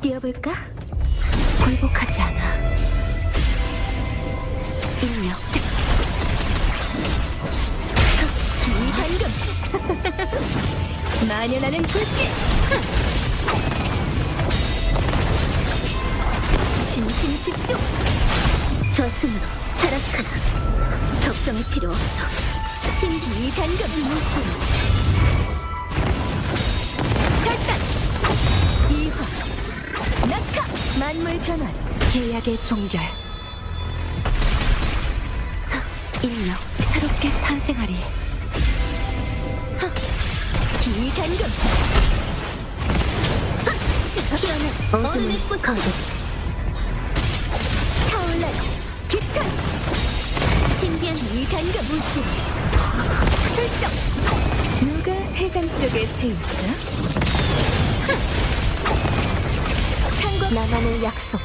뛰어볼까? 굴복하지 않아. 인력. 기관금. 만연하는 불길. 신심 집중. 저승으로 타락하라. 걱정할 필요 없어. 신기 단금. 절단. 만물 변환. 계약의 종결. 인력 새롭게 탄생하리. 기간금. 피어난 어둠의 꽃 거듭. 타올라라. 깃간. 신비한 기간금 우수. 출정. 누가 세상 속에 세울까? 나만의 약속.